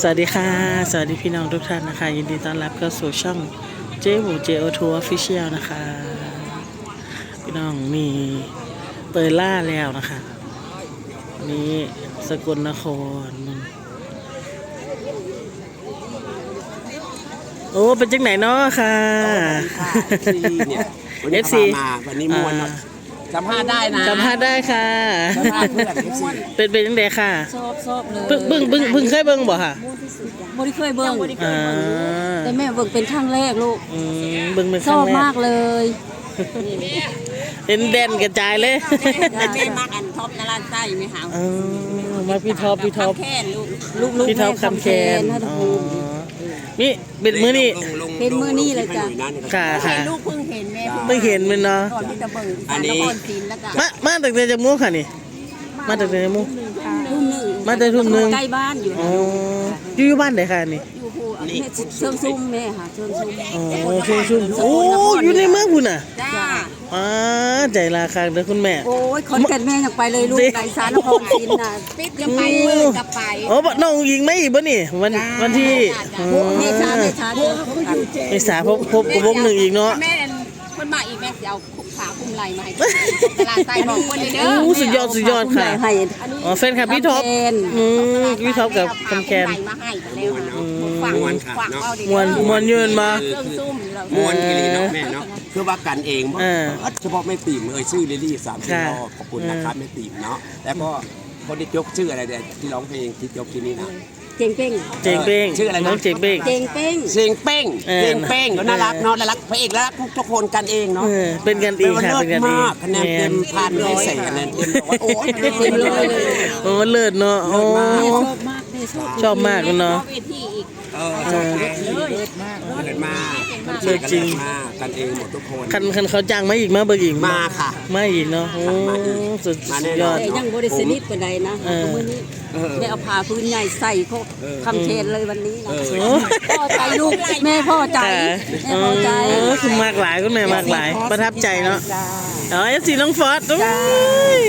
สวัสดีค่ะ สวัสดีพี่น้องทุกท่านนะคะ ยินดีต้อนรับเข้าสู่ช่องเจ๊หมูเจโอทัวร์ฟิเชียลนะคะ พี่น้องมีเตยล่าแล้วนะคะวันนี้สกลนครโอ้เป็นจังไหนเนาะค่ะค่ะที่เนี่ยวันนี้พามา วันนี้มวนเนอะ สัมภาษณ์ได้นะสัมภาษณ์ได้ค่ะ สัมภาษณ์เพื่อน FC เป็นเป็นจังไดค่ะชอบชอบเลยเพิ่งเพิ่งเพิ่งเพิ่งเคยเบิ่งบ่ค่ะบ่ได้เคยเบิ่งอ่าแต่แม่เบิ่งเป็นครั้งแรกลูกอืมเบิ่งเป็นคชรั้องบแรมากกเลยเห็นแดนกระจายเลยแม่มักอันท็อปนาราไส้ไหมคะเออมาพี่ท็อปพี่ท็อป แค่ลูกลูกลูกพี่ท็อปแม่คำแคนนะอ๋อภูมิ นี่เป็นมื้อนี่ลงลงเป็นมื้อนี้เลยจ้ะงให้หน่อยนะค่ะค่ะ ลูกเพิ่งเห็นแม่ ไม่เห็นมันเนาะก่อนที่จะเบิ่งอันนี้นครศรีแล้วก็มามาตั้งแต่จมูกค่ะนี่ มาตั้งแต่จมูกทุ่มหนึ่งมาแต่ทุ่มหนึ่ง ใกล้บ้านอยู่อ๋ออยู่อยู่บ้านไหนค่ะนี่อยู่ภูแม่เชิงซุ่มแม่ค่ะเชิงซุ่มอ๋อชุ่มชุ่มโอ้อยู่ในเมืองคุณน่ะจ้าอ๋อใจราคาเด้อคุณแม่ โอ้ยคนกันแม่อยากไปเลยลูกสิไก่สารนครศรีน่ะปิดจะไปมือจะไปโอ้บ่น้องยิงไม่อีกบ่นี่วันวันที่อ๋อเมษาเมษาเดือนเมษาพบพบกับวงหนึ่งอีกเนาะแม่ คนมาอีกแม่จะเอาคุกขาคุมไหลมาให้ตลาดไส้บอกคนเลยเด้อโอ้สุดยอดสุดยอดค่ะ ให้อ๋อแฟนคลับพี่ท็อปคำแคนอืมพี่ท็อปกับคำแคนไหลมาให้กันแล้วนะฝังฝังเอาดิมวนมวนยืนมาเครื่องซุ่มเรามวนกิริเนาะแม่เนาะคือว่ากันเองเพราะเออเฉพาะแม่ติ๋มเอ่ยชื่อลิลลี่สามสี่ค่ะรอบขอบคุณนะครับแม่ติ๋มเนาะแล้วก็คนที่ยกชื่ออะไรเนี่ยที่ร้องเพลงที่ยกที่นี่นะ เจงเป้งเจงเป้งชื่ออะไรนะ น้องเจงเป้ง เจงเป้งเสียงเป้งเออ เสียงเป้งก็น่ารักเนาะน่ารักพระเอกแล้วทุกคนกันเองเนาะเออเป็นกันเองค่ะเลิเป็นศกันเองมากคะแนนเต็มพันให้ใส่คะแนนเต็มร้อยโอ้ยเต็มร้อยเลยโอ้เลิศเนาะโอ้แม่ชอบมากแม่ชอบชอบมากเนาะ เวทีอีกเออชอบเลิศมากเลิศมาก เลิศจริงมากกันเองหมดทุกคนคันคันเขาจ้างมาอีกมาเบิกอีกมาค่ะมาอีกเนาะโอ้มาอีกสุดมาสุแน่ดนยออนดแต่ยังบริสนิทปานใดนะเออมื้อนี้เออได้เอาผ้าพื้นใหญ่ใส่พวกคำเคนเลยวันนี้นะเออโอ้พ่อใจลูกแม่พ่อใจค่ะแม่พ่อใจเออคือมากหลายคุณแม่มากหลาย ประทับใจเนาะอ๋อเอฟซีน้องฟอสโอ้ย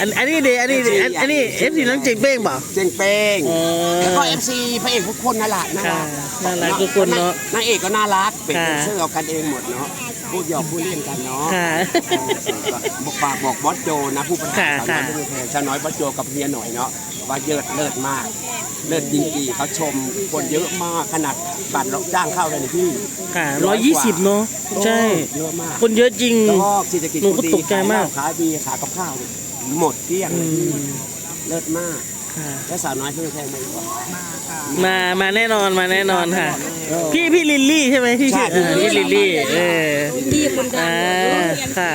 อันอันนี้เดอันนี้อันอันนี้เอฟซีน้องเจงเป้งเปล่า เจงเป้งอ๋อแล้วก็เอฟซีพระเอกทุกคนน่ารักน่ารักค่ะน่ารักทุกคนเนอะนางเอกก็น่ารักเป็นค่ะ เสื้อเอากันเองหมดเนาะพูดหยอกพูดเล่นกันเนาะค่ะ บอกฝากบอกบอสโจนะผู้ประกาศค่ะสาวน้อยเป็นแทนชาวน้อยบอสโจกับเมียหน่อยเนาะว่าเยิดเลิศมากเลิศจริงๆเขาชมคนเยอะมากขนาดบัตรเราจ้างเข้าเลยนะพี่ค่ะร้อยยี่สิบเนาะใช่เยอะมาก คนเยอะจริง แล้วก็เศรษฐกิจหนูก็ตกใจมาก ขายดีขายกับข้าว หมดเกลี้ยงอืมเลิศมาก ค่ะแล้วสาวน้อยเพื่อนแทนไหมมามาแน่นอนมาแน่นอนค่ะพี่พี่ลิลลี่ใช่ไหมพี่ชื่อใช่ เออพี่ลิลลี่เออดีคนดังอ่าค่ะ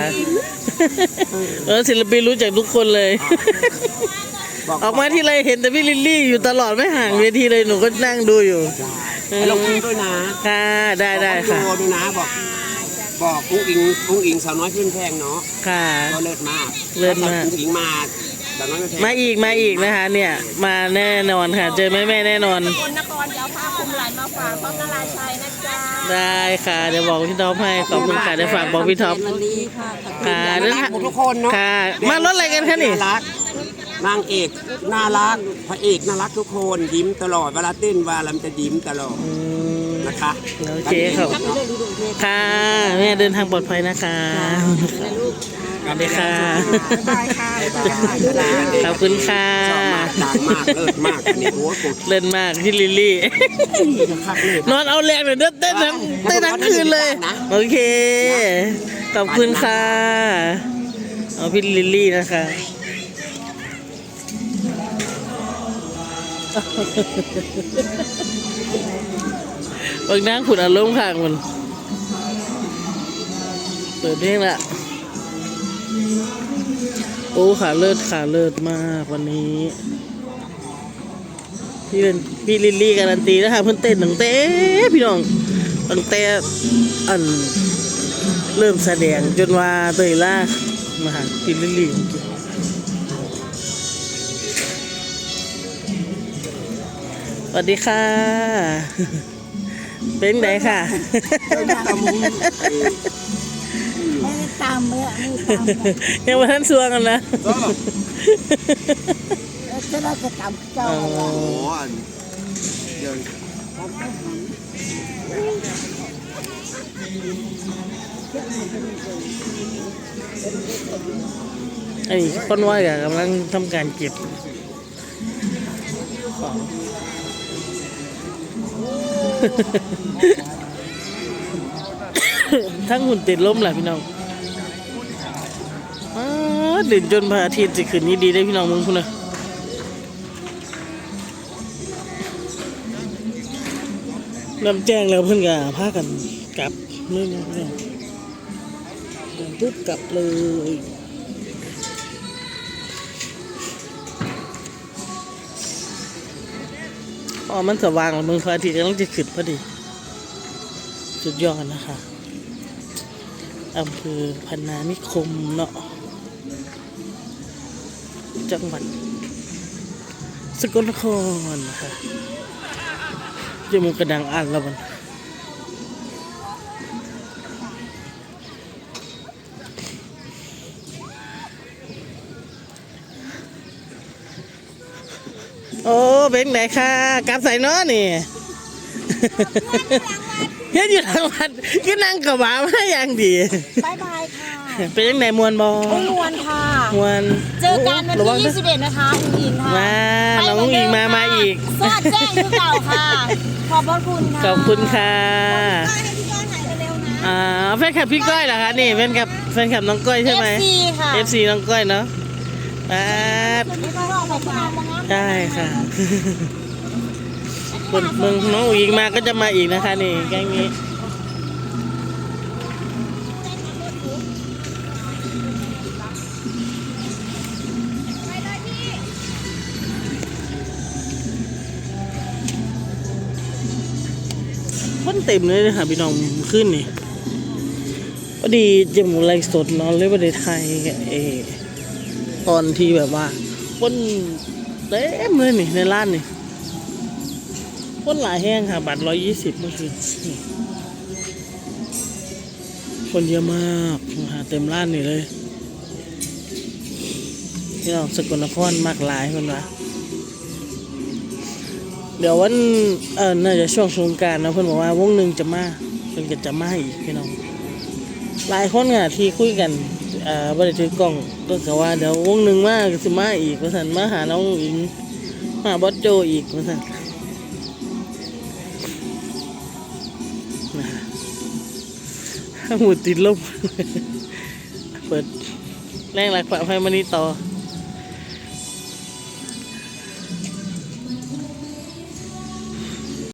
เออศิลปินรู้จักทุกคนเลย บอกออกมาที่ไรเห็นแต่พี่ลิลลี่อยู่ตลอดไม่ห่างเวทีเลยหนูก็นั่งดูอยู่ ให้ลงทุนด้วยนะค่ะได้ได้บอกค่ะให้ดูด้วยนะบอก บอกกุ้งอิงกุ้งอิงสาวน้อยเพื่อนแพงเนาะค่ะ ก็เลิศมากเลิศมาก กุ้งอิงมาสาวน้อยเพื่อนแพงมาอีกมาอีกนะคะ เนี่ยมาแน่นอนค่ะ เจอแม่แม่ๆแน่นอนคนนครเดี๋ยวพาคุมไหลมาฝากเพราะนาราชัยนะจ๊ะได้ค่ะ เดี๋ยวบอกพี่ท็อปให้ขอบคุณค่ะเดี๋ยวฝากบอกพี่ท็อป วันนี้ค่ะขอบคุณค่ะน่ารักหมดทุกคนเนาะค่ะมารถอะไรกันคะนี่น่ารักนางเอกน่ารักพระเอกน่ารักทุกคนยิ้มตลอดเวลาเต้นว่าลำจะยิ้มตลอด อืม นะคะโอเคครับค่ะแม่เดินทางปลอดภัยนะคะสวัสดีค่ะบายค่ะขอบคุณค่ะชอบมากดังมากเลิศมากอันนี้โอ้โหกูเล่นมากพี่ลิลลี่คักเลยนอนเอาแรงเลยเต้นทั้งเต้นทั้งคืนเลย โอเค ขอบคุณค่ะเอาพี่ลิลลี่นะคะ บางนั่งขุนอารมณ์ข้างมันเปิดเพลงละโอ้ขาเลิศขาเลิศมากวันนี้ พี่เป็นพี่ลิลลี่การันตีนะคะเพิ่อนเต้นตั้งแต่พี่น้องตั้งแต่อันเริ่มแสดงจนว่าเตยล่ามาหาพี่ลิลลี่สวัสดีค่ะ เป็นไงค่ะตามเมื่อยังมาท่านสวงกันนะจะได้จะจำเจ้าอ๋อโอ้โหอันเดี๋ยวไอ้คนว่ายอะกำลังทำการเก็บ ทั้งหุ่นติดล้มแหละพี่น้องอ้าวเด่นจนพระอาทิตย์จะขึ้นนี่ดีได้พี่น้องมึงคุณนะน้ำแจ้งแล้วเพิ่อนก็พากันกลับนี่นะพี่น้องเดินปุ๊บกลับเลย อ๋อมันสว่างแล้วมึงพระอาทิตย์กำลังจะขึ้นพอดี สุดยอดนะคะอำเภอพันนานิคมเนาะจังหวัดสกลนครนะคะจมูกกระดังอ่านแล้วมัน เป็นไหนค่ะกลับใส่เนาะนี่เฮ็ดอยู่ทางวัดก็นั่งกับหมามาอย่างดีบายบายค่ะเป็นยังไงมวนบออุ้งวนค่ะมวนเจอกันวันระวังที่นะ21นะคะคุณอินค่ะมาน้องอิงมามาอีกสวัสดีแจ้งคือเก่าค่ะ ขอบพระคุณค่ะขอบคุณค่ะให้พี่ก้อยหายเร็วๆนะอ่าแฟนคลับพี่ก้อยเหรอคะนี่แฟนคลับแฟนคลับน้องก้อยใช่ไหม FC ค่ะ FC น้องก้อยเนาะ ป๊าดไม่ต้องรอขอบคุณมากนะได้ค่ะคนเมืองน้องอิงมาก็จะมาอีกนะคะนี่แก๊งนี้คนเต็มเลยนะคะพี่น้องขึ้นนี่พอดีจมูกไลฟ์สดเนอนเลยประเดไทยเออ ตอนที่แบบว่าคนเต็มเลยนี่ในร้านนี่คนหลายแห้งค่ะบัตรร้อยยี่สิบเมื่อคืนคนเยอะมากนะคะเต็มร้านนี่เลยที่เราสกลนครมากหลายคนวะเดี๋ยววันเออน่าจะช่วงสงการนะเพื่อนบอกว่าวงหนึ่งจะมาเพื่อนก็จะมาอีกพี่น้อง หลายคนอะที่คุยกันเอ่อบ่ได้ถือกล้องก็กะว่าเดี๋ยววงหนึ่งมากสิมาอีกว่าสั่นมาหาน้องอิงมาบอสโจอีกว่าสั่นนะฮะหมุดติดลมเปิดแรงหลักฝ่าไฟมานี่ต่อ